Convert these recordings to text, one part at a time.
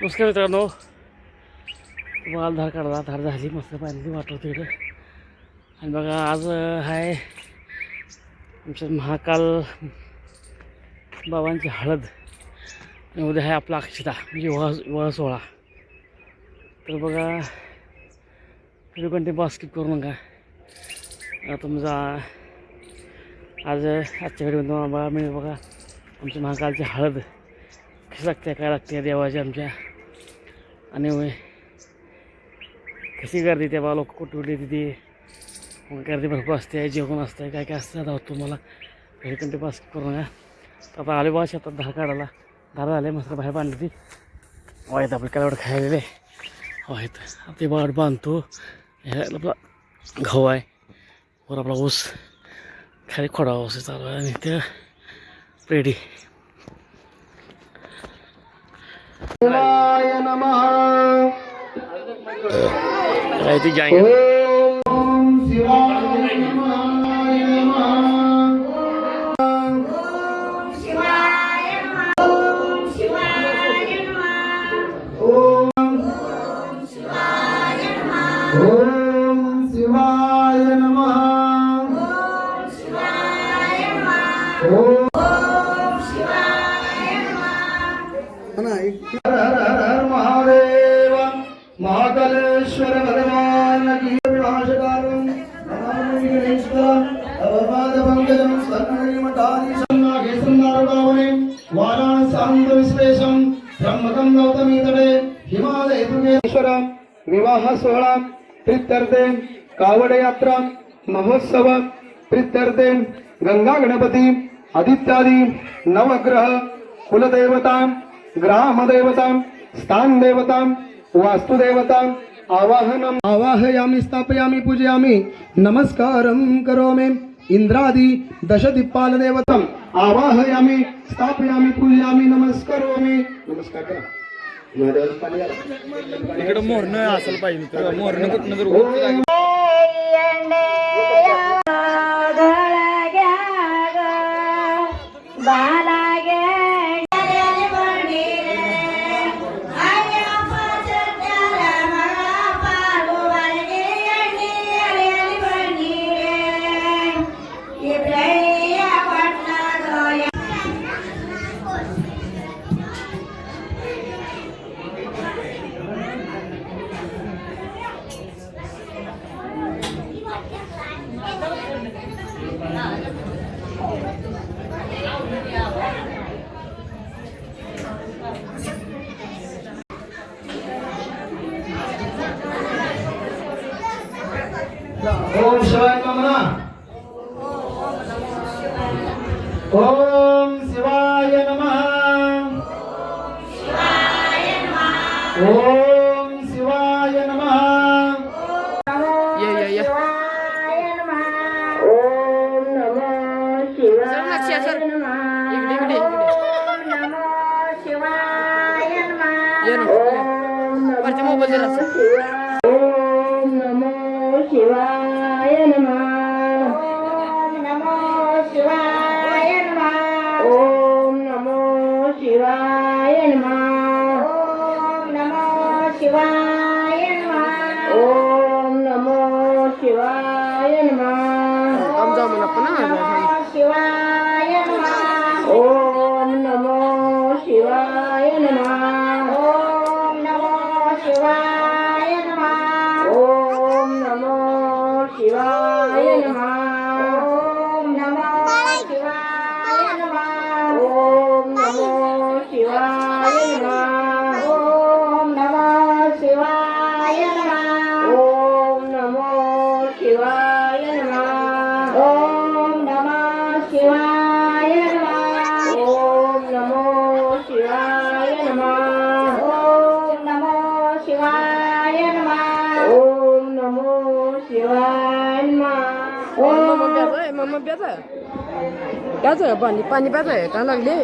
नमस्कार मित्रांनो. तुम्हाला धार काढला धार झाली मस्त पाणी वाटत होती आणि बघा आज आहे आमच्या महाकाल बाबांची हळद. आणि उद्या आहे आपला अक्षता म्हणजे विवाह विवाह सोहळा. तर बघा व्हिडिओ कंटिन्यू बास्किप करू नका. तुमचा आज आजच्या व्हिडिओ बघा मिळेल बघा आमच्या महाकालची हळद. कशी लागते काय लागते देवाची आमच्या. आणि कशी गर्दी त्या बा लोक कुठे तिथे मग गर्दी भरपूर असते जेवण असतं काय काय असतं आता तुम्हाला. घरी कंटे पास करू नका आता आले बा शेतात धार काढायला. धार झाले मस्त बाहेर बांधली ती. वाईट आपलं काय एवढं खायलेले. वाईट. ते बाट बांधतो. हे आपला गहू आहे. वर आपला ऊस. खाली खोडा ऊस चालू आहे आणि त्या पेढी. ती जाएंगे हिमालय दुर्गेश्वर विवाह सोहळा प्रित्यर्थे कावड यात्रा महोत्सव प्रित्यर्थे गंगा गणपती आदित्यादी नवग्रह कुलदेवता ग्रामदेवता स्थानदेवता वास्तुदेवता आवाहनम। आवाहयामि स्थापयामि पूजयामि नमस्कारं करोमि। इंद्रादी दशदिक्पालदेवतम आवाहयामि स्थापयामि पूजयामि नमस्करोमि। नमस्कार करा. इकडं मोरणं असायला पाहिजे मोरणं कुठनं जर ना वरच्या मोबाईल जरा असं. ओम नमो शिवाय नमः ओम नमो शिवाय नमो शिवाय नमः मम्मा ओम प्यायचं आहे मम्मा प्यायचं आहे प्यायचं आहे पाणी पाणी प्यायचं आहे का लागले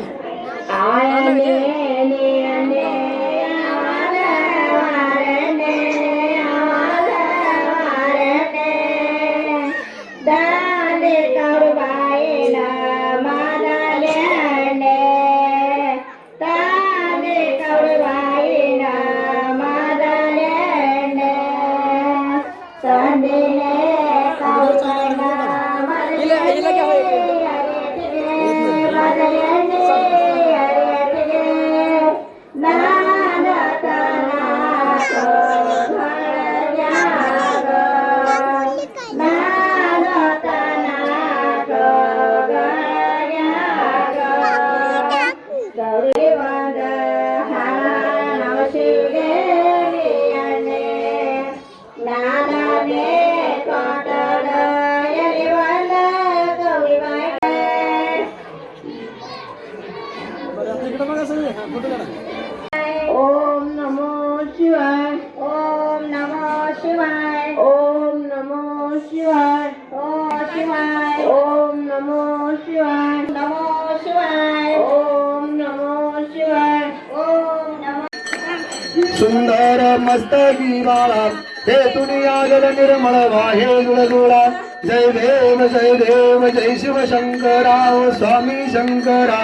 मस्तकी बाळा हे दुनिया जल निर्मळ वाहे गुळगुळा जय देव जय देव जय शिव शंकरा स्वामी शंकरा.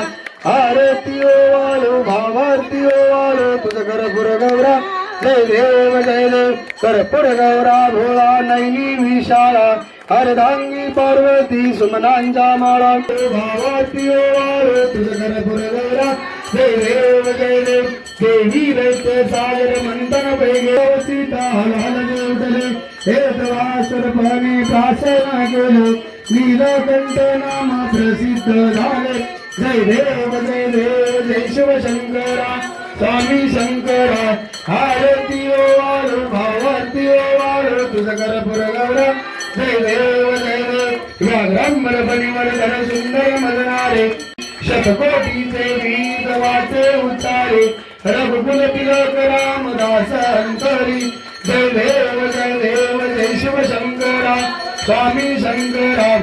आरती ओ वालो भावारती ओ वालो तुझ कर पुर गौरा. जय देव जय देव कर पुर गौरा भोळा नैनी विशाळा हरदांगी पार्वती सुमनांच्या माळा. भावारती ओ वालो तुझ कर पुर गौरा. जय देव जय देव देवी दैत्य सागर मंथन पैगे सीता हल हल जोडले हे वासर पाणी प्रार्थना केले. नीलकंठ नाम प्रसिद्ध झाले. जय देव जय देव जय शिव शंकरा स्वामी शंकरा आरती ओ वारो भावारती ओ वारो तुझ कर जय देव जय देव. व्याघ्रांबर बनिवर धर सुंदर मजनारे शतकोटीचे बीज वाचे उच्चारे रघुकुल तिलक रामदास अंतरी जय देव जय देव जय शिव शंकरा. स्वामी शंकरा.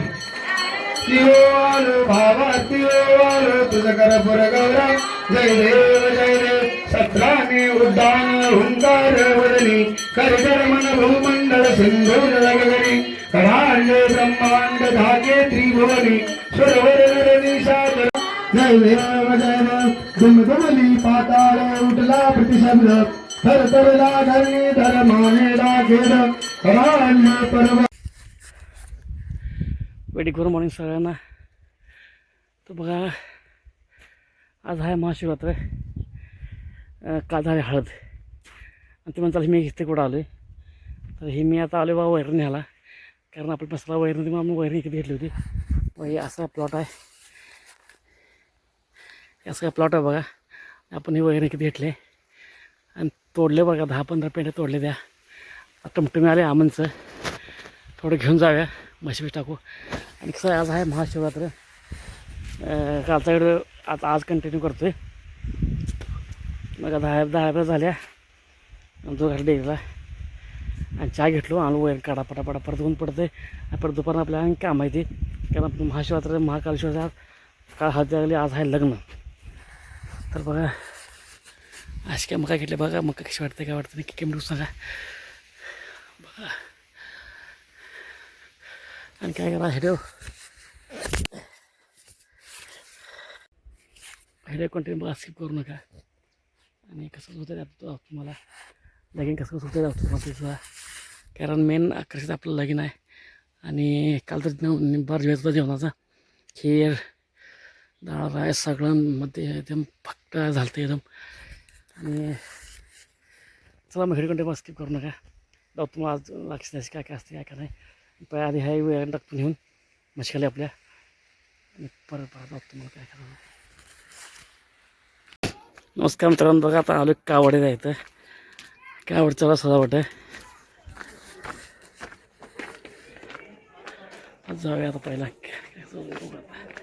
तिओवालो भावा तिओवालो तुझ कर पुर गौरा. जय देव जय देव. सत्राने उद्दान हुंकार वदनी करजर मन भूमंडल सिंधू जगगणी कराळ्य ब्रह्मांड धागे त्रिभुवनी. सुरवर जय देव जय दुमदुमली पाताळ उठला प्रतिशब्द थर थरला धरणी धर्माने लागेल कराळ्य परम वेडी गुड मॉर्निंग सगळ्यांना तर बघा आज आहे महाशिवरात्र. काल झाली हळद. आणि ते म्हणताल मी इथे कुठं आलो आहे तर हे मी आता आलो बा वैरणी न्यायला कारण आपण मसाला वैरणी होती म्हणून वैरण इकडे घेतली होती. मग हे असा प्लॉट आहे. हे काय प्लॉट आहे बघा. आपण हे वगैरे किती घेतले. आणि तोडले बघा दहा पंधरा पेंट तोडले द्या टमटमी आले आमनचं थोडं घेऊन जाऊया. म्हशी टाकू. आणि कसं आहे, आज आहे महाशिवरात्र. कालचा व्हिडिओ आता आज कंटिन्यू करतो आहे मग दहा दहा वेळा झाल्या. जो घाल डेरीला आणि चहा घेतलो आलो वगैरे काढा पटापटा. परत ऊन पडतं आहे परत दुपारनं आपल्याला आणि काम आहे ते. कारण महाशिवरात्र महाकालेश्वर आज काल हात लागली आज आहे लग्न. तर बघा. अशी काय मका घेतले बघा. मका कशी वाटते काय वाटतं नक्की केम सांगा. बघा. आणि काय करा हेडो हेडो कंटिन्यू बघा स्किप करू नका. आणि कसं होतं राहतो तुम्हाला. लगीन कसं कसं होतं दाखवतो तुम्हाला सुद्धा. कारण मेन आकर्षित आपलं लगीन आहे. आणि काल तर बार जेवत जेवणाचा. खीर डाळ राईस सगळ्यांमध्ये एकदम फक्त झालं ते एकदम. आणि चला मग हेडो कंटिन्यू स्किप करू नका. जाऊ तुम्हाला आज लक्ष द्यायचं काय काय असते काय काय नाही. पण आधी हाय वेळ टाकतो घेऊन मशाली आपल्या. आणि परत परत जाऊ तुम्हाला काय करावं नमस्कार मित्रांनो बघा आता आलो कावडे जायचं. कावड चला सजावट आहे जाऊया आता पहिला. काय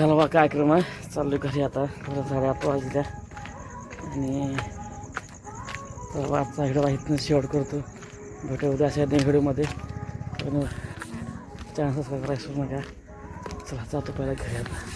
झाला बा कार्यक्रम आहे चाललो घरी आता. परत साडे आठ वाजल्या आणि तर आजचा व्हिडिओ इथनं शेवट करतो. भेटू उद्या अशा व्हिडिओमध्ये. पण चॅनल सबस्क्राईब करायचं नका चला जातो पहिला घरी आता.